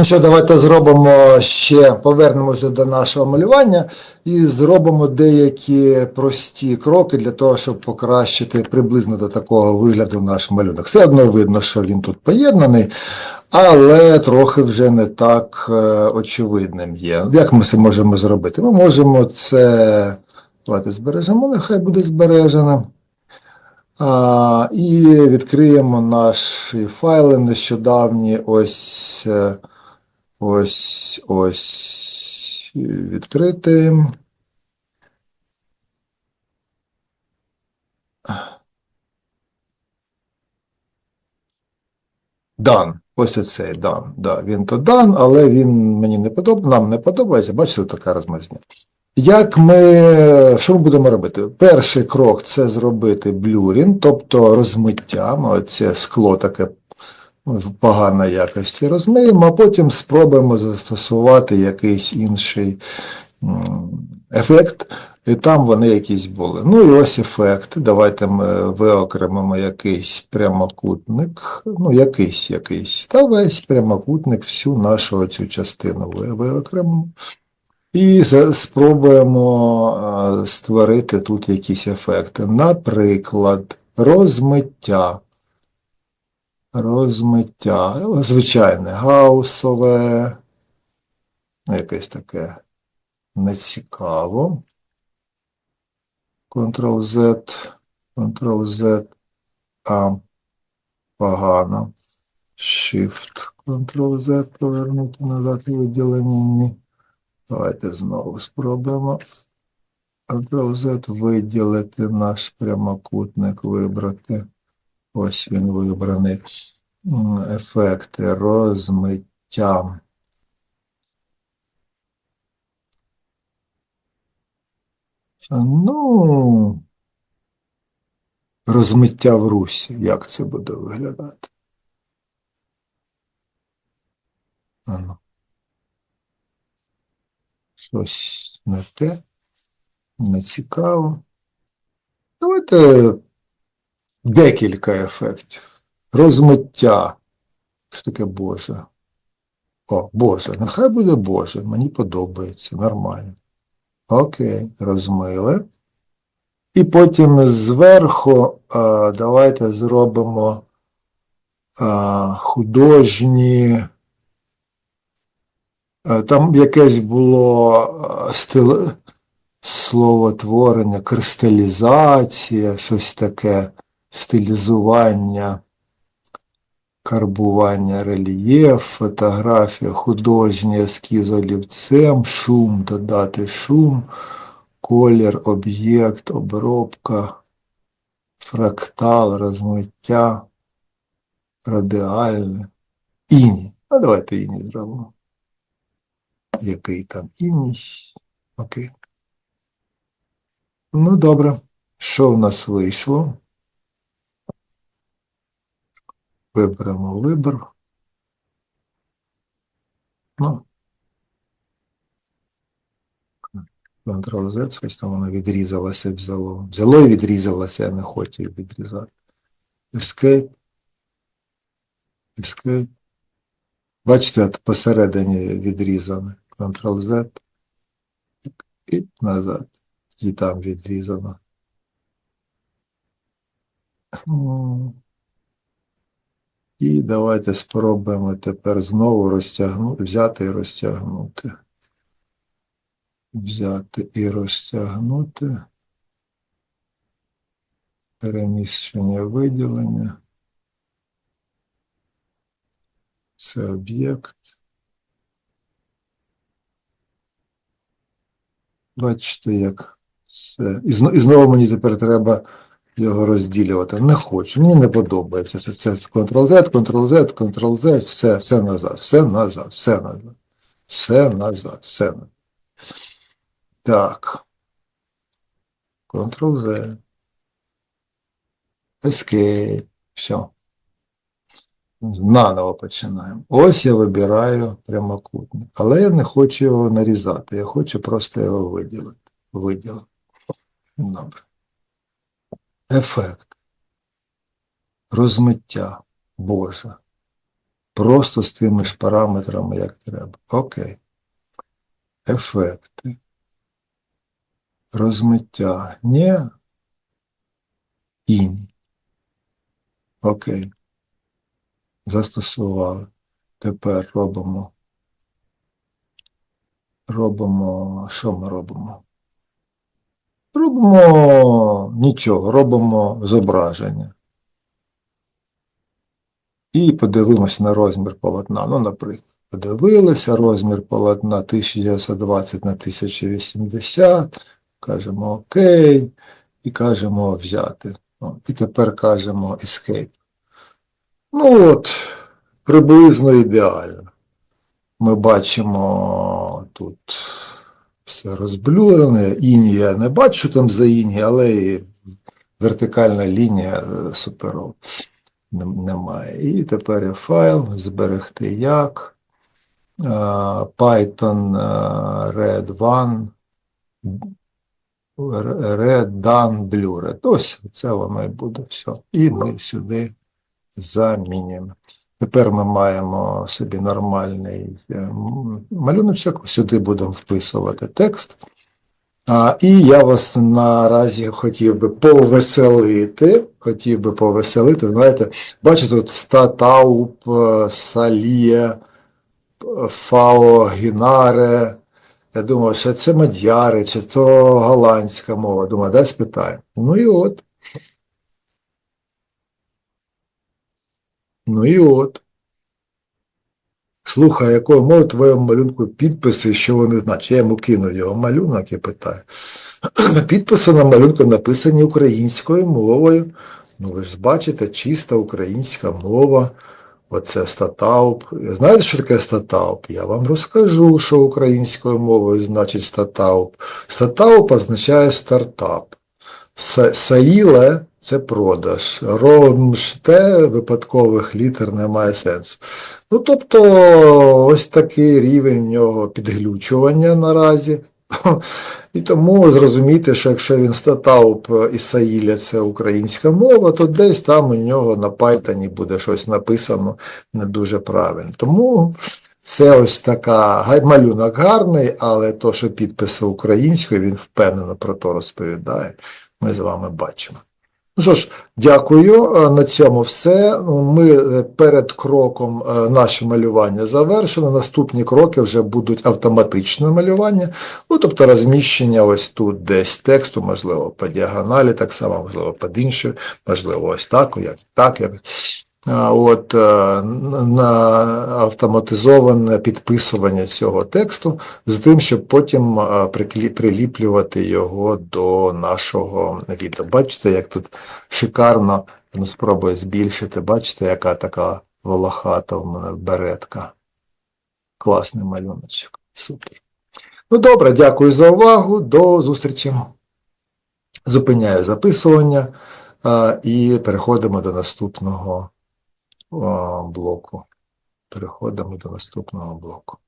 Ну що, давайте зробимо ще, повернемося до нашого малювання і зробимо деякі прості кроки для того, щоб покращити приблизно до такого вигляду наш малюнок. Все одно видно, що він тут поєднаний, але трохи вже не так е, очевидним є. Як ми це можемо зробити? Ми можемо це. Давайте збережемо, нехай буде збережено. А, і відкриємо наші файли нещодавні. Ось, е, ось, ось відкрити. Дан. Ось оцей дан. Да, він то дан, але він мені не подобається, нам не подобається. Бачите, така розмазня. Як ми, що ми будемо робити? Перший крок це зробити блюрінг, тобто розмиття. Оце скло таке ну, поганої якості розмиємо, а потім спробуємо застосувати якийсь інший ефект, і там вони якісь були. Ну і ось ефект. Давайте ми виокремимо якийсь прямокутник, ну якийсь якийсь, та весь прямокутник, всю нашу цю частину виокремимо. І спробуємо створити тут якісь ефекти. Наприклад, розмиття. Розмиття. Звичайне, гаусове. Ну, якесь таке нецікаво. Ctrl-Z, Ctrl-Z, А, погано. Shift, Ctrl-Z, повернути назад у виділення. Давайте знову спробуємо. Ctrl-Z виділити наш прямокутник, вибрати. Ось він вибраний. Ефекти розмиття. Ну, розмиття в русі. Як це буде виглядати? Ану. Щось не те, не цікаво. Давайте декілька ефектів. Розмиття. Що таке Боже? О, Боже, нехай буде Боже, мені подобається, нормально. Окей, розмили. І потім зверху а, давайте зробимо а, художні. Е, Там якесь було е, стил... словотворення, кристалізація, щось таке, стилізування, карбування рельєф, фотографія, художній ескіз олівцем, шум, додати шум, колір, об'єкт, обробка, фрактал, розмиття, радіальне, іні. А давайте іні зробимо який там іній. Окей. Ну, добре. Що в нас вийшло? Виберемо вибір. Ну. Ctrl-Z, щось воно відрізалося, взяло. Взяло і відрізалося, я не хочу відрізати. Escape. Escape. Бачите, от посередині відрізане. Ctrl-Z. І назад. І там відрізано. І давайте спробуємо тепер знову розтягнути, взяти і розтягнути. Взяти і розтягнути. Переміщення виділення. Це об'єкт. Бачите, як все. І знову мені тепер треба його розділювати. Не хочу, мені не подобається. Це, це Ctrl-Z, Ctrl-Z, Ctrl-Z, все, все назад, все назад, все назад, все назад, все назад. Так. Ctrl-Z. Escape. Все. Наново починаємо. Ось я вибираю прямокутник. Але я не хочу його нарізати, я хочу просто його виділити. Виділити. Добре. Ефект. Розмиття. Боже. просто з тими ж параметрами, як треба. Окей. Ефекти. Розмиття. Ні. Інь. Окей. Застосували. Тепер робимо. Робимо. Що ми робимо? Робимо нічого, робимо зображення. І подивимося на розмір полотна. Ну, наприклад, подивилися розмір полотна 1920 на 1080, кажемо ОК, і кажемо взяти. О, І тепер кажемо Escape. Ну от, приблизно ідеально. Ми бачимо тут все розблюрене. Іні я не бачу там за іні, але і вертикальна лінія е, суперова. Нем- Немає. І тепер є файл, зберегти як. Python е, Red One, Red Done Blurred. Ось це воно і буде все. І ми сюди замінюємо. Тепер ми маємо собі нормальний е, малюночок, сюди будемо вписувати текст. А, і я вас наразі хотів би повеселити. Хотів би повеселити. Знаєте, бачите, тут статауп, е, саліє, е, фаогінаре. Я думав, що це мадяри, чи то голландська мова. Думаю, дай спитаю. Ну і от. Ну і от. Слухай, якою мовою твоєму малюнку підписи, що вони значать? Я йому кинув його малюнок і питаю. Підписи на малюнку написані українською мовою. Ну ви ж бачите, чиста українська мова. Оце статауп. Знаєте, що таке статауп? Я вам розкажу, що українською мовою значить статауп. Статауп означає стартап. Саїле це продаж. Ромште випадкових літер немає сенсу. Ну, тобто, ось такий рівень нього підглючування наразі. І тому зрозуміти, що якщо він статауп і Саїля це українська мова, то десь там у нього на Пайтоні буде щось написано не дуже правильно. Тому це ось така малюнок гарний, але то, що підписи українською, він впевнено про то розповідає. Ми з вами бачимо. Ну що ж, дякую. Е, На цьому все. Ну, Ми е, перед кроком е, наше малювання завершено. Наступні кроки вже будуть автоматичне малювання, ну, тобто розміщення ось тут десь тексту, можливо, по діагоналі, так само, можливо, під іншою, можливо, ось так, як так, як. От е, на автоматизоване підписування цього тексту з тим, щоб потім е, приліплювати його до нашого відео. Бачите, як тут шикарно, ну, спробую збільшити. Бачите, яка така волохата в мене беретка. Класний малюночок. Супер. Ну добре, дякую за увагу. До зустрічі. Зупиняю записування а, і переходимо до наступного блоку. Переходимо до наступного блоку.